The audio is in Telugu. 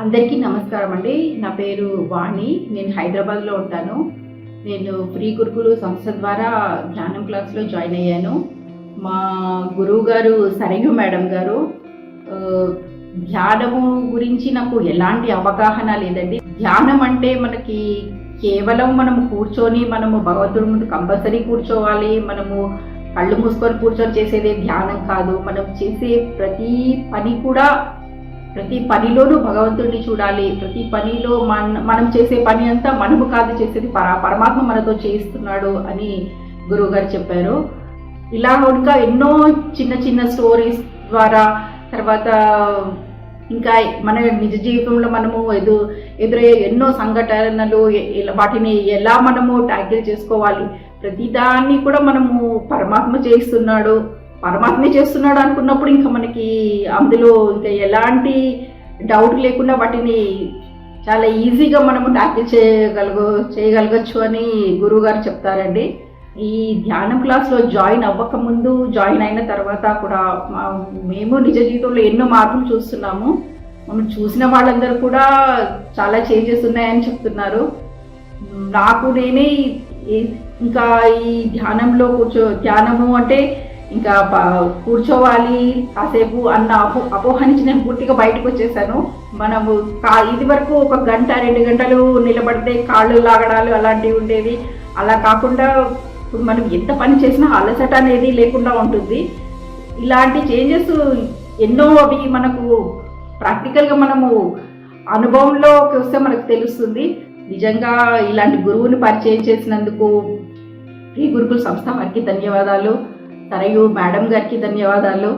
అందరికీ నమస్కారం అండి. నా పేరు వాణి. నేను హైదరాబాద్లో ఉంటాను. నేను ఫ్రీ గురుకులు సంస్థ ద్వారా ధ్యానం క్లాస్లో జాయిన్ అయ్యాను. మా గురువు గారు సరిగు మేడం గారు ధ్యానము గురించి నాకు ఎలాంటి అవగాహన లేదండి. ధ్యానం అంటే మనకి కేవలం మనం కూర్చొని మనము భగవంతుడి ముందు కంపల్సరీ కూర్చోవాలి. మనము కళ్ళు మూసుకొని కూర్చొని చేసేదే ధ్యానం కాదు. మనం చేసే ప్రతి పని కూడా ప్రతి పనిలోనూ భగవంతుడిని చూడాలి. ప్రతి పనిలో మన మనం చేసే పని అంతా మనము కాదు చేసేది పర పరమాత్మ మనతో చేయిస్తున్నాడు అని గురువు గారు చెప్పారు. ఇలా ఇంకా ఎన్నో చిన్న చిన్న స్టోరీస్ ద్వారా తర్వాత ఇంకా మన నిజ జీవితంలో మనము ఎదు ఎదురయ్యే ఎన్నో సంఘటనలు వాటిని ఎలా మనము ట్యాకిల్ చేసుకోవాలి. ప్రతిదాన్ని కూడా మనము పరమాత్మ చేయిస్తున్నాడు. పరమాత్మే చేస్తున్నాడు అనుకున్నప్పుడు ఇంకా మనకి అందులో ఇంకా ఎలాంటి డౌట్ లేకుండా వాటిని చాలా ఈజీగా మనము ట్యాకిల్ చేయగలగ చేయగలగచ్చు అని గురువు గారు చెప్తారండి. ఈ ధ్యానం క్లాస్లో జాయిన్ అవ్వక ముందు జాయిన్ అయిన తర్వాత కూడా మేము నిజ జీవితంలో ఎన్నో మార్పులు చూస్తున్నాము. మనం చూసిన వాళ్ళందరూ కూడా చాలా చేంజెస్ ఉన్నాయని చెప్తున్నారు. నాకు నేనే ఇంకా ఈ ధ్యానంలో కూర్చో ధ్యానము అంటే ఇంకా కూర్చోవాలి కాసేపు అన్న అపో అపోహ నుంచి నేను పూర్తిగా బయటకు వచ్చేసాను. మనము కా ఇది వరకు ఒక గంట రెండు గంటలు నిలబడితే కాళ్ళు లాగడాలు అలాంటివి ఉండేవి. అలా కాకుండా ఇప్పుడు మనం ఎంత పని చేసినా అలసట అనేది లేకుండా ఉంటుంది. ఇలాంటి చేంజెస్ ఎన్నో అవి మనకు ప్రాక్టికల్గా మనము అనుభవంలోకి వస్తే మనకు తెలుస్తుంది. నిజంగా ఇలాంటి గురువుని పరిచయం చేసినందుకు ప్రీ గురుకుల సంస్థ వారికి ధన్యవాదాలు. తరయు మేడం గారికి ధన్యవాదాలు.